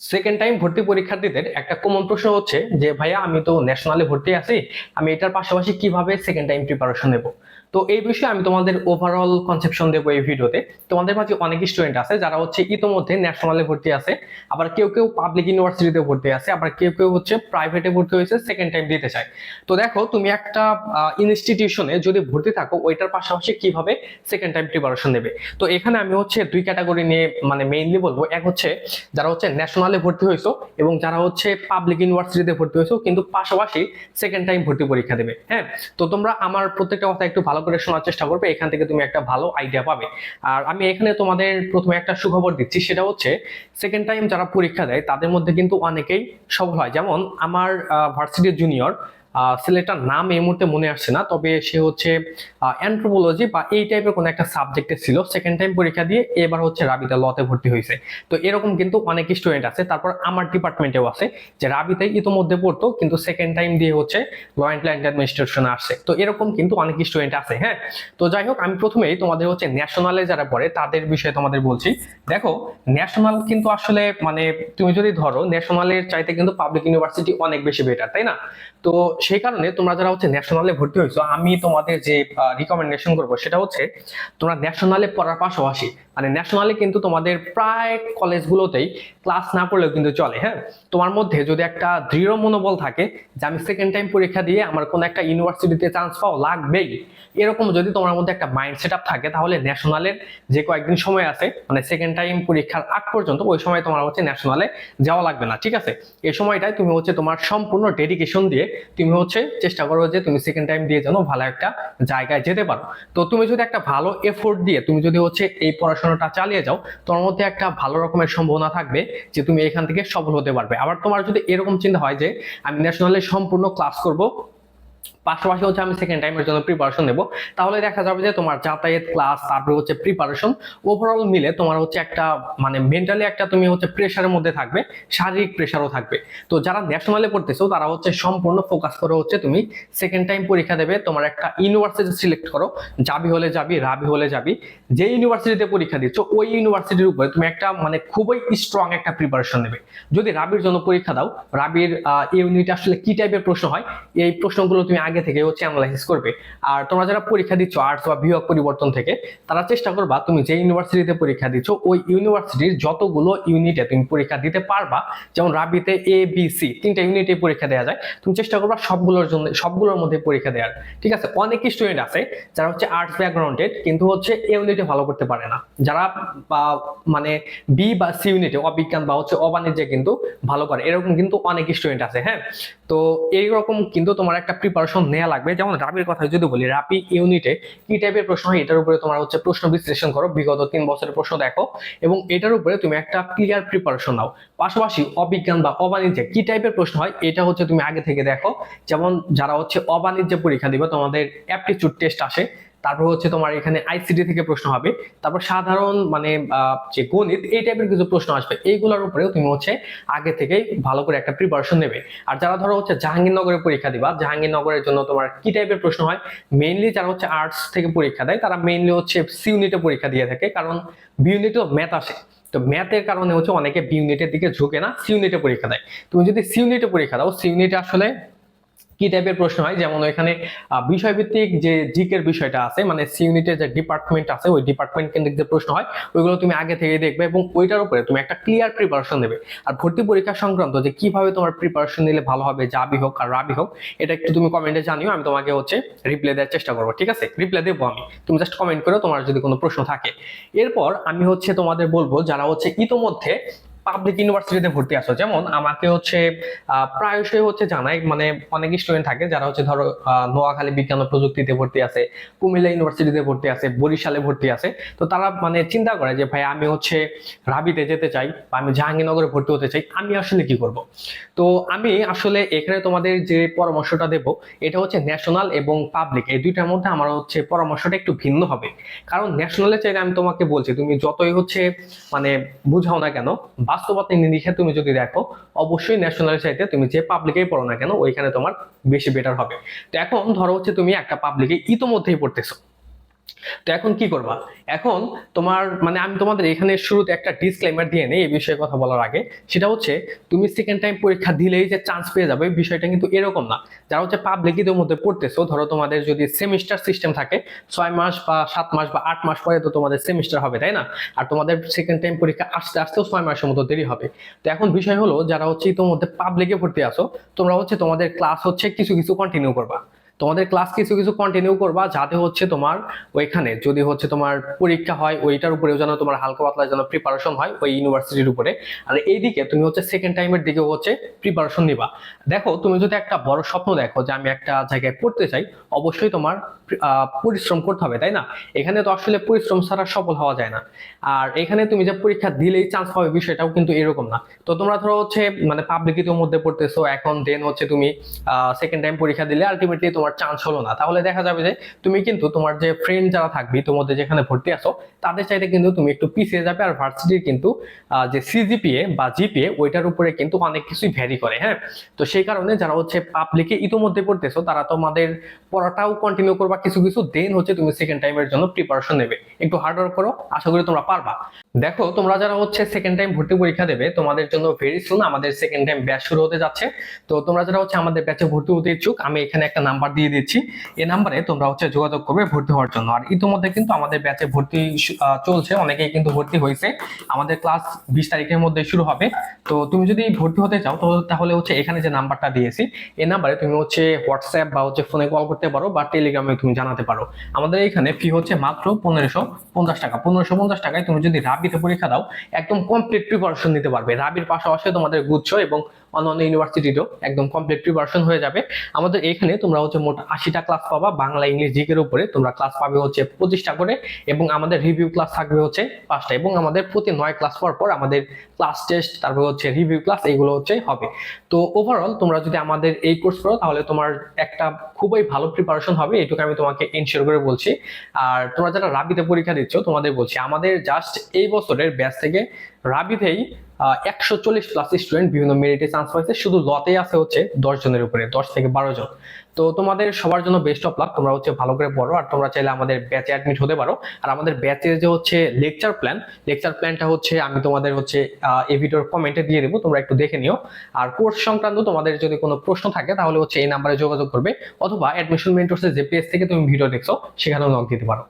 Second time ভর্তি পরীক্ষার্থীদের একটা কমন প্রশ্ন হচ্ছে যে, ভাইয়া, আমি তো ন্যাশনালে ভর্তি আছি, আমি এটার পাশাপাশি কীভাবে সেকেন্ড টাইম প্রিপারেশন নেব? তো এই বিষয়ে আমি তোমাদের ওভারঅল কনসেপশন দেবো এই ভিডিওতে। তোমাদের মাঝে অনেক স্টুডেন্ট আছে যারা হচ্ছে ইতোমধ্যে ন্যাশনালে ভর্তি আছে, আবার কেউ কেউ পাবলিক ইউনিভার্সিটিতে ভর্তি আছে, আবার কেউ কেউ হচ্ছে প্রাইভেটে ভর্তি হয়েছে সেকেন্ড টাইম দিতে চায়। তো দেখো, তুমি একটা ইনস্টিটিউশনে যদি ভর্তি থাকো, ওইটার পাশাপাশি কীভাবে সেকেন্ড টাইম প্রিপারেশন নেবে? তো এখানে আমি হচ্ছে দুই ক্যাটাগরি নিয়ে মানে মেইনলি বলব। এক হচ্ছে যারা হচ্ছে ন্যাশনালে ভর্তি হয়েছো এবং যারা হচ্ছে পাবলিক ইউনিভার্সিটিতে ভর্তি হয়েছো, কিন্তু পাশাপাশি সেকেন্ড টাইম ভর্তি পরীক্ষা দেবে। হ্যাঁ? তো তোমরা আমার প্রত্যেকটা কথা একটু ভালো করে শোনার চেষ্টা করবে, এখান থেকে তুমি একটা ভালো আইডিয়া পাবে। আর আমি এখানে তোমাদের প্রথমে একটা সুখবর দিচ্ছি, সেটা হচ্ছে সেকেন্ড টাইম যারা পরীক্ষা দেয়, তাদের মধ্যে কিন্তু অনেকেই সফল হয়। যেমন আমার ভার্সিটির জুনিয়র ছেলেটার নাম এই মুহূর্তে মনে আসছে না, তবে সে হচ্ছে অ্যান্থ্রোপোলজি বা এই টাইপের কোনো একটা সাবজেক্টে ছিল সেকেন্ড টাইম পরীক্ষা দিয়ে এবার হচ্ছে রাবিতা লতে ভর্তি হয়েছে। তো এরকম কিন্তু অনেক স্টুডেন্ট আছে, তারপর আমার ডিপার্টমেন্টেও আছে, যে রাবিতে ইতোমধ্যে পড়তো, কিন্তু সেকেন্ড টাইম দিয়ে হচ্ছে ল অ্যান্ড ল্যান্ড অ্যাডমিনিস্ট্রেশনে আসছে। তো এরকম কিন্তু অনেক স্টুডেন্ট আছে হ্যাঁ? তো যাই হোক, আমি প্রথমেই তোমাদের হচ্ছে ন্যাশনালে যারা পড়ে, তাদের বিষয়ে তোমাদের বলছি। দেখো ন্যাশনাল কিন্তু আসলে মানে তুমি যদি ধরো ন্যাশনালের চাইতে কিন্তু পাবলিক ইউনিভার্সিটি অনেক বেশি বেটার তাই না? তো সেই কারণে তোমরা যারা হচ্ছে ন্যাশনালে ভর্তি হয়েছো, আমি তোমাদের যে রিকমেন্ডেশন করব সেটা হচ্ছে তোমরা ন্যাশনালে পড়ার পাশাপাশি মানে ন্যাশনালে কিন্তু তোমাদের প্রায় কলেজগুলোতেই ক্লাস না করলেও কিন্তু চলে হ্যাঁ? তোমার মধ্যে যদি একটা দৃঢ় মনোবল থাকে যে আমি সেকেন্ড টাইম পরীক্ষা দিয়ে আমার কোনো একটা ইউনিভার্সিটিতে চান্স পাও লাগবেই, এরকম যদি তোমার মধ্যে একটা মাইন্ড সেট থাকে, তাহলে ন্যাশনালের যে কয়েকদিন সময় আছে মানে সেকেন্ড টাইম পরীক্ষার আগ পর্যন্ত ওই সময় তোমার হচ্ছে ন্যাশনালে যাওয়া লাগবে না, ঠিক আছে? এই সময়টায় তুমি হচ্ছে তোমার সম্পূর্ণ ডেডিকেশন দিয়ে তুমি হচ্ছে, চেষ্টা করো যে তুমি সেকেন্ড টাইম দিয়ে যেন ভালো একটা জায়গায় যেতে পারো। তো তুমি যদি একটা ভালো এফোর্ট দিয়ে তুমি যদি হচ্ছে এই পড়াশোনাটা চালিয়ে যাও, তোমার মধ্যে একটা ভালো রকমের সম্ভাবনা থাকবে যে তুমি এখান থেকে সফল হতে পারবে। আবার তোমার যদি এরকম চিন্তা হয় যে, আমি ন্যাশনালে সম্পূর্ণ ক্লাস করব পাশাপাশি হচ্ছে আমি সেকেন্ড টাইমের জন্য প্রিপারেশন নেব। তাহলে দেখা যাবে যে তোমার যাতায়াত ক্লাস তারপরে হচ্ছে প্রিপারেশন ওভারঅল মিলে তোমার হচ্ছে একটা মানে মেন্টালি একটা তুমি হচ্ছে প্রেশারের মধ্যে থাকবে, শারীরিক প্রেশারও থাকবে। তো যারা ন্যাশনালে পড়তেছো, তারা হচ্ছে সম্পূর্ণ ফোকাস করে হচ্ছে তুমি সেকেন্ড টাইম পরীক্ষা দেবে, তোমার একটা ইউনিভার্সিটি সিলেক্ট করো, যাবি হলে যাবি, রাবি হলে যাবি। যে ইউনিভার্সিটিতে পরীক্ষা দিচ্ছ, ওই ইউনিভার্সিটির উপরে তুমি একটা মানে খুবই স্ট্রং একটা প্রিপারেশন নেবে। যদি রাবির জন্য পরীক্ষা দাও, রাবির ইউনিট আসলে কি টাইপের প্রশ্ন হয়, এই প্রশ্নগুলো তুমি আগে থেকে হচ্ছে অ্যানালাইসিস করবে। আর তোমরা যারা পরীক্ষা দিচ্ছ আর্টস বা বিভাগ পরিবর্তন থেকে, তারা চেষ্টা করবা তুমি যে ইউনিভার্সিটিতে পরীক্ষা দিচ্ছ, ওই ইউনিভার্সিটির যতগুলো ইউনিটে তুমি পরীক্ষা দিতে পারবা, যেমন রাবিতে এ বি সি তিনটা ইউনিটে পরীক্ষা দেওয়া যায়, তুমি চেষ্টা করবা সবগুলোর জন্য, সবগুলোর মধ্যে পরীক্ষা দেওয়ার ঠিক আছে? অনেক স্টুডেন্ট আছে যারা হচ্ছে আর্টস ব্যাকগ্রাউন্ডেড কিন্তু হচ্ছে এ ইউনিটে ভালো করতে পারে না। যারা মানে বি বা সি ইউনিটে অবিজ্ঞান বা হচ্ছে অবাণিজ্যে কিন্তু ভালো করে, এরকম কিন্তু অনেক স্টুডেন্ট আছে হ্যাঁ? তো এইরকম কিন্তু তোমার একটা প্রিপারেশন নেওয়া লাগবে। যেমন রাবির কথা যদি বলি রাপি ইউনিটে কি টাইপের প্রশ্ন হয়, এটার উপরে তোমার হচ্ছে প্রশ্ন বিশ্লেষণ করো, বিগত তিন বছরের প্রশ্ন দেখো। এবং এটার উপরে তুমি একটা ক্লিয়ার প্রিপারেশন নাও। পাশাপাশি অবিজ্ঞান বা অবাণিজ্যে কি টাইপের প্রশ্ন হয়, এটা হচ্ছে তুমি আগে থেকে দেখো। যেমন যারা হচ্ছে অবাণিজ্য পরীক্ষা দিবে, তোমাদের অ্যাপটিচিউড টেস্ট আসে। তারপর হচ্ছে তোমার এখানে আইসিডি থেকে প্রশ্ন হবে। তারপর সাধারণ মানে যে গণিত, এই টাইপের কিছু প্রশ্ন আসবে। এইগুলোর উপরেও তুমি হচ্ছে আগে থেকেই ভালো করে একটা প্রিপারেশন নেবে। আর যারা ধরো হচ্ছে জাহাঙ্গীরনগরের পরীক্ষা দিবা, জাহাঙ্গীরনগরের জন্য তোমার কি টাইপের প্রশ্ন হয়? মেইনলি যারা হচ্ছে আর্টস থেকে পরীক্ষা দেয়, তারা মেইনলি হচ্ছে সি ইউনিটে পরীক্ষা দিয়ে থাকে। কারণ বি ইউনিটেও ম্যাথ আসে। তো ম্যাথের কারণে হচ্ছে অনেকে বি ইউনিটের দিকে ঝুঁকে না সি ইউনিটে পরীক্ষা দেয়। তুমি যদি সি ইউনিটে পরীক্ষা দাও সি ইউনিটে আসলে কি টাইপের প্রশ্ন হয়? যেমন এখানে বিষয়ভিত্তিক যে জিকের বিষয়টা আছে মানে সি ইউনিটের যে ডিপার্টমেন্ট আছে, ওই ডিপার্টমেন্ট কেন্দ্রিক যে প্রশ্ন হয়, ওইগুলো তুমি আগে থেকে দেখবে এবং ওইটার উপরে তুমি একটা ক্লিয়ার প্রিপারেশন দেবে। আর ভর্তি পরীক্ষা সংক্রান্ত যে কীভাবে তোমার প্রিপারেশন নিলে ভালো হবে, যাবি হোক আর রাবি হোক, এটা একটু তুমি কমেন্টে জানিও, আমি তোমাকে হচ্ছে রিপ্লাই দেওয়ার চেষ্টা করব, ঠিক আছে? রিপ্লাই দেবো আমি। তুমি জাস্ট কমেন্ট করো, তোমার যদি কোনো প্রশ্ন থাকে। এরপর আমি হচ্ছে তোমাদের বলব, যারা হচ্ছে ইতোমধ্যে পাবলিক ইউনিভার্সিটিতে ভর্তি আসো যেমন আমাকে হচ্ছে প্রায়শই হচ্ছে জানাই মানে অনেক স্টুডেন্ট থাকে যারা হচ্ছে ধরো নোয়াখালী বিজ্ঞান ও প্রযুক্তিতে ভর্তি আছে, কুমিল্লা ইউনিভার্সিটিতে ভর্তি আছে, বরিশালে ভর্তি আছে। তো তারা মানে চিন্তা করে যে, ভাই, আমি হচ্ছে রাবিতে যেতে চাই বা আমি জাহাঙ্গীরনগরে ভর্তি হতে চাই, আমি আসলে কি করব? তো আমি আসলে এখানে তোমাদের যে পরামর্শটা দেব, এটা হচ্ছে ন্যাশনাল এবং পাবলিক এই দুইটার মধ্যে আমার হচ্ছে পরামর্শটা একটু ভিন্ন হবে। কারণ ন্যাশনালে চাইলে আমি তোমাকে বলছি, তুমি যতই হচ্ছে মানে বুঝাও না কেন বাস্তবতা নিরিখে তুমি যদি দেখো, অবশ্যই ন্যাশনাল চাইতে তুমি যে পাবলিকেই পড়ো না কেন, ওইখানে তোমার বেশি বেটার হবে। তো এখন ধরো হচ্ছে তুমি একটা পাবলিকে ইতোমধ্যেই পড়তেছো। তো এখন কি করবা? এখন তোমার মানে আমি তোমাদের এখানে শুরুতে একটা ডিসক্লেমার দিয়ে নেই এই বিষয়ে কথা বলার আগে। সেটা হচ্ছে, তুমি সেকেন্ড টাইম পরীক্ষা দিলেই যে চান্স পেয়ে যাবে, বিষয়টা কিন্তু এরকম না। যারা হচ্ছে পাবলিক ইদের মধ্যে পড়তেছো, ধরো তোমাদের যদি সেমিস্টার সিস্টেম থাকে, ছয় মাস বা সাত মাস বা আট মাস পরে তো তোমাদের সেমিস্টার হবে, তাই না? আর তোমাদের সেকেন্ড টাইম পরীক্ষা আসতে আসতেও ছয় মাসের মতো দেরি হবে। তো এখন বিষয় হলো, যারা হচ্ছে তোমাদের পাবলিকে ভর্তি আসো তোমরা হচ্ছে তোমাদের ক্লাস হচ্ছে কিছু কিছু কন্টিনিউ করবা। তোমাদের ক্লাস কিছু কিছু কন্টিনিউ করবা, যাতে হচ্ছে তোমার ওইখানে, যদি হচ্ছে তোমার পরীক্ষা হয়, ওইটার উপরেও যেন তোমার হালকা পাতলা যেন প্রিপারেশন হয়, ওই ইউনিভার্সিটির উপরে। আর এইদিকে তুমি হচ্ছে সেকেন্ড টাইমের দিকে হচ্ছে প্রিপারেশন নিবা। দেখো, তুমি যদি একটা বড় স্বপ্ন দেখো যে আমি একটা জায়গায় পড়তে চাই, অবশ্যই তোমার পরিশ্রম করতে হবে, তাই না? এখানে তো আসলে পরিশ্রম ছাড়া সফল হওয়া যায় না। আর এখানে তুমি যে পরীক্ষা দিলেই চান্স পাবে, বিষয়টাও কিন্তু এরকম না। তো তোমরা ধরো হচ্ছে মানে পাবলিক মধ্যে পড়তেছো, এখন দেন হচ্ছে তুমি সেকেন্ড টাইম পরীক্ষা দিলে আলটিমেটলি তোমার চান্স হলো না। তাহলে দেখা যাবে যে তুমি কিন্তু তোমার যে ফ্রেন্ড যারা থাকবি, তোমাদের যেখানে ভর্তি আছো, তাদের চাইতে কিন্তু তুমি একটু পিছিয়ে যাবে আর ভার্সিটির কিন্তু যে সিজিপিএ বা জিপিএ ওইটার উপরে কিন্তু অনেক কিছুই ভ্যারি করে হ্যাঁ? তো সেই কারণে যারা হচ্ছে পাবলিকে ইতোমধ্যে পড়তেছো, তারা তোমাদের পড়াটাও কন্টিনিউ করবা, কিছু কিছু দেন হচ্ছে তুমি সেকেন্ড টাইমের জন্য প্রিপারেশন নেবে। একটু হার্ড ওয়ার্ক করো, আশা করি তোমরা পারবা। দেখো, তোমরা যারা হচ্ছে সেকেন্ড টাইম ভর্তি পরীক্ষা দেবে, তোমাদের জন্য ভেরি সুন আমাদের সেকেন্ড টাইম ব্যাচ শুরু হতে যাচ্ছে। তো তোমরা যারা হচ্ছে আমাদের ব্যাচে ভর্তি হতে ইচ্ছুক, আমি এখানে একটা নাম্বার দিয়ে দিচ্ছি। এই নাম্বারে তোমরা হচ্ছে যোগাযোগ করবে ভর্তি হওয়ার জন্য। আর ইতিমধ্যে কিন্তু আমাদের ব্যাচে ভর্তি চলছে। অনেকেই কিন্তু ভর্তি হয়েছে। আমাদের ক্লাস বিশ তারিখের মধ্যে শুরু হবে। তো তুমি যদি ভর্তি হতে চাও, তো তাহলে হচ্ছে এখানে যে নাম্বারটা দিয়েছি এই নাম্বারে তুমি হচ্ছে হোয়াটসঅ্যাপ বা হচ্ছে ফোনে কল করতে পারো বা টেলিগ্রামে তুমি জানাতে পারো। আমাদের এখানে ফি হচ্ছে মাত্র পনেরোশো পঞ্চাশ টাকা। পনেরোশো পঞ্চাশ টাকায় তুমি যদি রাবিতে পরীক্ষা দাও, একদম কমপ্লিট প্রিপারেশন নিতে পারবে। রাবির পাশাপাশি তোমাদের গুচ্ছ এবং অন্যান্য ইউনিভার্সিটিরও একদম কমপ্লিট প্রিপারেশন হয়ে যাবে। আমাদের এখানে তোমরা হচ্ছে মোট আশিটা ক্লাস পাবা, বাংলা, ইংলিশ জিকের উপরে। তোমরা ক্লাস পাবে হচ্ছে পঁচিশটা করে এবং আমাদের রিভিউ ক্লাস থাকবে হচ্ছে পাঁচটা এবং আমাদের প্রতি নয় ক্লাস পর পর আমাদের ক্লাস টেস্ট তারপর হচ্ছে রিভিউ ক্লাস এগুলো হচ্ছে হবে। তো ওভারঅল তোমরা যদি আমাদের এই কোর্স করো, তাহলে তোমার একটা খুবই ভালো প্রিপারেশন হবে। এটুকু আমি তোমাকে এনশিওর করে বলছি। আর তোমরা যারা রাবিতে পরীক্ষা দিচ্ছ, তোমাদের বলছি, আমাদের জাস্ট এই বছরের ব্যাচ থেকে রাবিতেই একশো চল্লিশ প্লাস স্টুডেন্ট বিভিন্ন মেরিটে চান্স পাইছে। শুধু লতে আছে হচ্ছে দশ জনের উপরে, দশ থেকে বারো জন। তো তোমাদের সবার জন্য বেস্ট অফ লাক তোমরা হচ্ছে ভালো করে পড়ো, আর তোমরা চাইলে আমাদের ব্যাচে অ্যাডমিট হতে পারো। আর আমাদের ব্যাচের যে হচ্ছে লেকচার প্ল্যান লেকচার প্ল্যানটা হচ্ছে আমি তোমাদের হচ্ছে এই ভিডিওর কমেন্টে দিয়ে দেবো, তোমরা একটু দেখে নিও। আর কোর্স সংক্রান্ত তোমাদের যদি কোনো প্রশ্ন থাকে, তাহলে হচ্ছে এই নাম্বারে যোগাযোগ করবে, অথবা অ্যাডমিশন মেন্টরসের যে পেজ থেকে তুমি ভিডিও দেখছ, সেখানেও নক দিতে পারো।